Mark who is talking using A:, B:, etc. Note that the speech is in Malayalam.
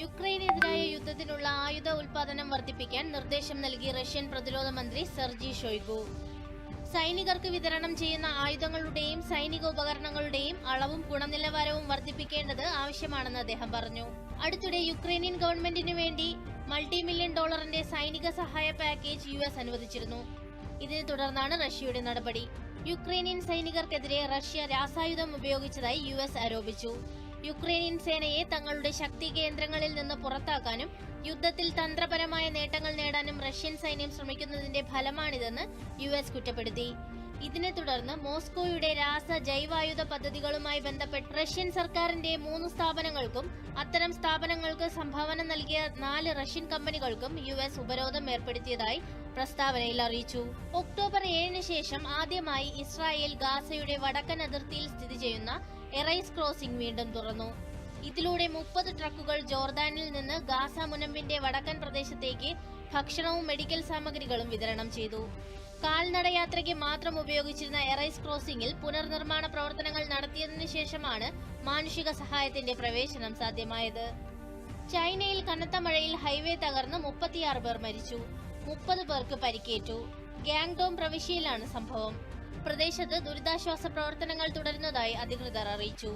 A: യുക്രൈനെതിരായ യുദ്ധത്തിനുള്ള ആയുധ ഉൽപാദനം വർദ്ധിപ്പിക്കാൻ നിർദ്ദേശം നൽകി റഷ്യൻ പ്രതിരോധ മന്ത്രി സെർജി ഷോയ്ഗു. സൈനികർക്ക് വിതരണം ചെയ്യുന്ന ആയുധങ്ങളുടെയും സൈനിക ഉപകരണങ്ങളുടെയും അളവും ഗുണനിലവാരവും വർദ്ധിപ്പിക്കേണ്ടത് ആവശ്യമാണെന്ന് അദ്ദേഹം പറഞ്ഞു. അടുത്തിടെ യുക്രൈനിയൻ ഗവൺമെന്റിനു വേണ്ടി മൾട്ടി മില്യൺ ഡോളറിന്റെ സൈനിക സഹായ പാക്കേജ് യു എസ് അനുവദിച്ചിരുന്നു. ഇതിനെ തുടർന്നാണ് റഷ്യയുടെ നടപടി. യുക്രൈനിയൻ സൈനികർക്കെതിരെ റഷ്യ രാസായുധം ഉപയോഗിച്ചതായി യു എസ് ആരോപിച്ചു. യുക്രൈനിയൻ സേനയെ തങ്ങളുടെ ശക്തി കേന്ദ്രങ്ങളിൽ നിന്ന് പുറത്താക്കാനും യുദ്ധത്തിൽ തന്ത്രപരമായ നേട്ടങ്ങൾ നേടാനും റഷ്യൻ സൈന്യം ശ്രമിക്കുന്നതിന്റെ ഫലമാണിതെന്ന് യു കുറ്റപ്പെടുത്തി. ഇതിനെ തുടർന്ന് മോസ്കോയുടെ രാസ ജൈവായുധ പദ്ധതികളുമായി ബന്ധപ്പെട്ട് റഷ്യൻ സർക്കാരിന്റെ മൂന്ന് സ്ഥാപനങ്ങൾക്കും അത്തരം സ്ഥാപനങ്ങൾക്ക് സംഭാവന നൽകിയ നാല് റഷ്യൻ കമ്പനികൾക്കും യു എസ് ഉപരോധം ഏർപ്പെടുത്തിയതായി പ്രസ്താവനയിൽ അറിയിച്ചു. ഒക്ടോബർ ഏഴിന് ശേഷം ആദ്യമായി ഇസ്രായേൽ ഗാസയുടെ വടക്കൻ അതിർത്തിയിൽ സ്ഥിതി ചെയ്യുന്ന എറൈസ് ക്രോസിംഗ് വീണ്ടും തുറന്നു. ഇതിലൂടെ മുപ്പത് ട്രക്കുകൾ ജോർദാനിൽ നിന്ന് ഗാസ മുനമ്പിന്റെ വടക്കൻ പ്രദേശത്തേക്ക് ഭക്ഷണവും മെഡിക്കൽ സാമഗ്രികളും വിതരണം ചെയ്തു. കാൽനടയാത്രയ്ക്ക് മാത്രം ഉപയോഗിച്ചിരുന്ന എറൈസ് ക്രോസിംഗിൽ പുനർനിർമ്മാണ പ്രവർത്തനങ്ങൾ നടത്തിയതിനു ശേഷമാണ് മാനുഷിക സഹായത്തിന്റെ പ്രവേശനം സാധ്യമായത്. ചൈനയിൽ കനത്ത മഴയിൽ ഹൈവേ തകർന്ന് മുപ്പത്തിയാറ് പേർ മരിച്ചു. മുപ്പത് പേർക്ക് പരിക്കേറ്റു. ഗാങ്ടോം പ്രവിശ്യയിലാണ് സംഭവം. പ്രദേശത്ത് ദുരിതാശ്വാസ പ്രവർത്തനങ്ങൾ തുടരുന്നതായി അധികൃതർ അറിയിച്ചു.